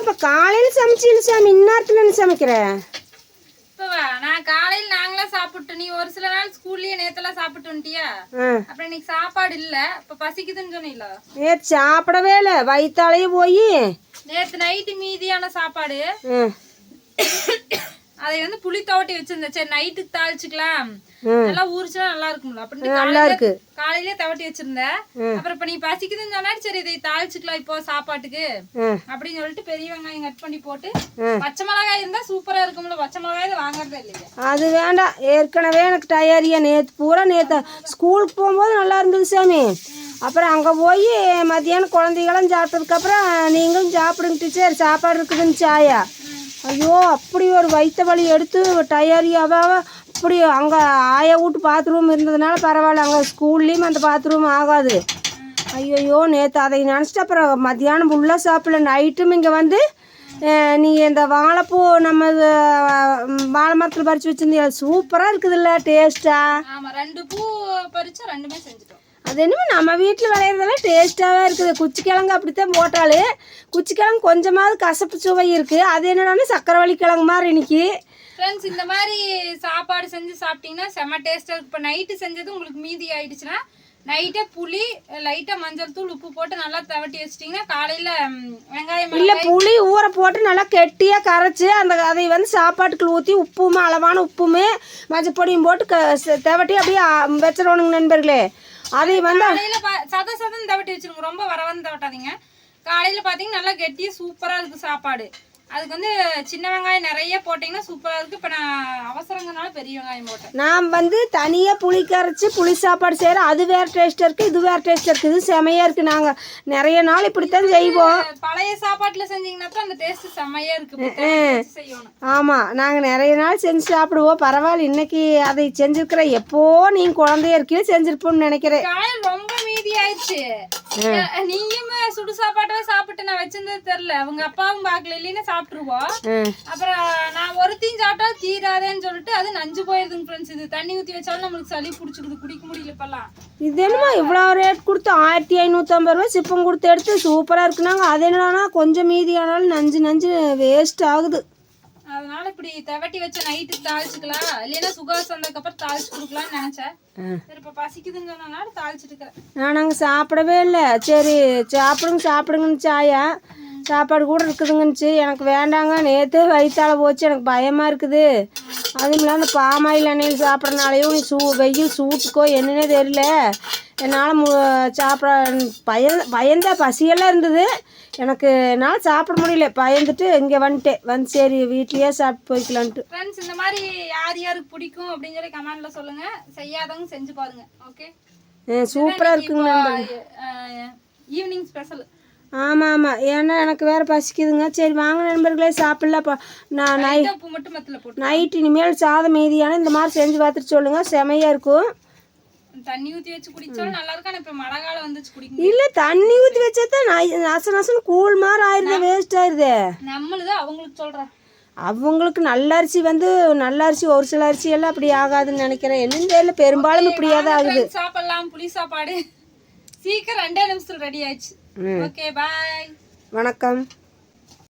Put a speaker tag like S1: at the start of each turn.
S1: இப்போ காலையில் சமைச்சில சாமி இந்நேரத்தில் சமைக்கிற?
S2: நான் காலையில் நாங்களா சாப்பிட்டு நீ ஒரு சில நாள் ஸ்கூல்லயே நேத்தெல்லாம் சாப்பிட்டு வந்துட்டியா அப்புறம் இன்னைக்கு சாப்பாடு இல்ல. இப்ப பசிக்குதுன்னு சொன்னீல.
S1: நேற்று சாப்பிடவே இல்லை. வயிற்றாலேயே போய்.
S2: நேத்து நைட்டு மீதியான சாப்பாடு. அதை வந்து புளி துவட்டி வச்சிருந்தேன். சரி நைட்டுக்கு தாளிச்சுக்கலாம். நல்லா ஊறிச்சுனா நல்லா இருக்கும்ல. அப்படின்ட்டு
S1: நல்லா
S2: காலையில-. காலையிலே தவட்டி வச்சிருந்தேன். அப்புறம் இப்ப நீ பசிக்குதுன்னு சொன்னா சரி இதை தாளிச்சுக்கலாம் இப்போ சாப்பாட்டுக்கு. அப்படின்னு சொல்லிட்டு பெரிய வெங்காயம் கட் பண்ணி போட்டு. பச்சை மிளகாய் இருந்தா சூப்பரா இருக்கும்ல. பச்சை மிளகாய் வாங்குறதே இல்லையா
S1: அது வேண்டாம். ஏற்கனவே எனக்கு டயரியா நேற்று பூரா நேற்று ஸ்கூலுக்கு போகும்போது நல்லா இருந்தது சாமி. அப்புறம் அங்கே போய் மத்தியானம் குழந்தைகளும் சாப்பிட்டதுக்கப்புறம் நீங்களும் சாப்பிடுங்க டீச்சர். சாப்பாடு இருக்குதுன்னு சாயா. ஐயோ அப்படி ஒரு வயிற்று வலி எடுத்து டயரியாவா அப்படி அங்கே ஆய வீட்டு பாத்ரூம் இருந்ததுனால பரவாயில்ல அங்கே ஸ்கூல்லேயும் அந்த பாத்ரூம் ஆகாது. ஐயோ நேற்று அதை நினச்சிட்டு அப்புறம் மத்தியானம் ஃபுல்லாக சாப்பிடல. நைட்டும் இங்கே வந்து நீ இந்த வாழைப்பூ நம்ம வாழை மரத்தில் பறித்து வச்சிருந்தீங்க சூப்பராக இருக்குதுல்ல டேஸ்ட்டாக
S2: ரெண்டு பூ பறிச்சா ரெண்டுமே செஞ்சுட்டோம்.
S1: அது என்னமோ நம்ம வீட்டில் விளையிறதெல்லாம் டேஸ்ட்டாகவே இருக்குது. குச்சிக்கிழங்கு அப்படித்தான் போட்டாலே குச்சிக்கிழங்கு கொஞ்சமாவது கசப்பு சுவை இருக்குது அது என்னடான்னா சக்கரவள்ளி கிழங்கு மாதிரி இன்னைக்கு.
S2: ஃப்ரெண்ட்ஸ் இந்த மாதிரி சாப்பாடு செஞ்சு சாப்பிட்டீங்கன்னா செம்ம டேஸ்டா இருக்கு. இப்போ நைட்டு செஞ்சது உங்களுக்கு மீதி ஆயிடுச்சுன்னா நைட்டே புளி லைட்டா மஞ்சள் தூள் உப்பு போட்டு நல்லா தவட்டி வச்சிட்டிங்கன்னா காலையில வெங்காயம்
S1: இல்லை புளி ஊற போட்டு நல்லா கெட்டியாக கரைச்சி அந்த அதை வந்து சாப்பாட்டுக்குள்ள ஊற்றி உப்புமே அளவான உப்புமே மஞ்சப்பொடியும் போட்டு க தவட்டி அப்படியே வச்சிடணுங்க நண்பர்களே. அதை வந்து
S2: சத சதம் தவட்டி வச்சிருங்க. ரொம்ப வரவன்னு தவட்டாதீங்க. காலையில பாத்தீங்கன்னா நல்லா கெட்டியா சூப்பரா இருக்கு சாப்பாடு. அதுக்கு வந்து சின்ன வெங்காயம் நிறைய போட்டீங்கன்னா சூப்பரா இருக்கு. இப்ப நான் அவசரங்கனால பெரிய வெங்காயம் போட்டேன்.
S1: நான் வந்து தனியாக புளி கரைச்சி புளி சாப்பாடு செய்கிறேன் அது வேறு டேஸ்ட்டாக இருக்குது இது வேறு டேஸ்ட்டாக இருக்குது இது செமையாக இருக்குது நாங்கள் நிறைய நாள் இப்படித்தான் செய்வோம்.
S2: பழைய சாப்பாட்டுல செஞ்சீங்கன்னா தான் அந்த டேஸ்ட் செம்மையா இருக்கு. இப்ப தேங்காய் வச்சு செய்யணும்.
S1: ஆமாம் நாங்கள் நிறைய நாள் செஞ்சு சாப்பிடுவோம். பரவாயில்ல இன்னைக்கு அதை செஞ்சுருக்கிற எப்போ நீங்கள் குழந்தைய இருக்கீங்க செஞ்சுருப்போம்னு நினைக்கிறேன்.
S2: ரொம்ப மீதி ஆயிடுச்சு. நீயும் சுடு சாப்பாட்டவே சாப்பிட்டு வச்சிருந்தது தெரியல. அவங்க அப்பாவும் பார்க்கல இல்லைன்னா சாப்பிட்டுருவோம். அப்புறம் நான் ஒருத்தையும் சாப்பிட்டா தீராதேன்னு சொல்லிட்டு அது நஞ்சு போயிருதுங்க ஃப்ரெண்ட்ஸ் இது தண்ணி ஊற்றி வச்சாலும் நம்மளுக்கு சளி பிடிச்சிக்குது குடிக்க முடியல இப்பெல்லாம்.
S1: இது என்னமோ இவ்வளோ ரேட் கொடுத்து ஆயிரத்தி ஐநூற்றம்பது ரூபா சிப்பம் கொடுத்து எடுத்து சூப்பராக இருக்குனாங்க. அது என்னன்னா கொஞ்சம் மீதி ஆனாலும் நஞ்சு நஞ்சு வேஸ்ட் ஆகுது.
S2: அதனால இப்படி தவட்டி வச்ச நைட்டுக்கு தாளிச்சுக்கலாம். இல்லைன்னா சுகாஸ் வந்ததுக்கப்புறம் தாளிச்சு கொடுக்கலாம்னு நினைச்சேன். சரி இப்போ பசிக்குதுன்னு சொன்னனால தாளிச்சிட்டு இருக்கிறேன்
S1: நான் நாங்கள் சாப்பிடவே இல்லை. சரி சாப்பிடுங்க சாப்பிடுங்கன்னு சாயா. சாப்பாடு கூட இருக்குதுங்கன்னுச்சு. எனக்கு வேண்டாங்க. நேற்று வயிற்றால போச்சு. எனக்கு பயமாக இருக்குது. அதுவும் இல்லாமல் பாமாயில் எண்ணெயில் சாப்பிட்றனாலையும் சூ வெயில் சூட்டுக்கோ என்னன்னே தெரியல. என்னால் மு சாப்பிட பய பயந்த பசியெல்லாம் இருந்தது. எனக்கு என்னால் சாப்பிட முடியல. பயந்துட்டு இங்கே வந்துட்டேன். வந்து சரி வீட்லேயே சாப்பிட்டு போய்க்கலான்ட்டு.
S2: ஃப்ரெண்ட்ஸ் இந்த மாதிரி யார் யாருக்கு பிடிக்கும் அப்படின்னு சொல்லி கமெண்ட்ல சொல்லுங்க. செய்யாதவங்க செஞ்சு பாருங்க. ஓகே
S1: சூப்பராக இருக்குங்க
S2: ஈவினிங் ஸ்பெஷல்
S1: ஆமாம் ஆமாம் ஏன்னா எனக்கு வேறு பசிக்குதுங்க. சரி வாங்க நண்பர்களே சாப்பிட்லப்பா நான் நை
S2: உப்பு மட்டும் மத்துல போட்டு
S1: நைட் இனிமேல் சாதம் மீதியான இந்த மாதிரி செஞ்சு பார்த்துட்டு சொல்லுங்கள் செமையாக இருக்கும்.
S2: தண்ணி ஊத்தி வச்சு குடிச்சாலும் நல்லா இருக்கும். ஆனா இப்ப மழை காலம் வந்துச்சு குடிக்க
S1: இல்லை தண்ணி ஊற்றி வச்சா தான் நச நசன்னு கூழ் மாதிரி ஆயிடுது வேஸ்ட் ஆயிடுது
S2: நம்மளுது அவங்களுக்கு சொல்றேன்.
S1: அவங்களுக்கு நல்ல அரிசி வந்து நல்ல அரிசி ஒரு சில அரிசி எல்லாம் அப்படி ஆகாதுன்னு நினைக்கிறேன். என்னன்னு தெரியல பெரும்பாலும் இப்படியே தான் ஆகுது.
S2: சாப்பிடலாம். புளி சாப்பாடு. சீக்கிரம் ரெண்டே நிமிஷத்துல ரெடி ஆயிடுச்சு. ஓகே பாய்
S1: வணக்கம்.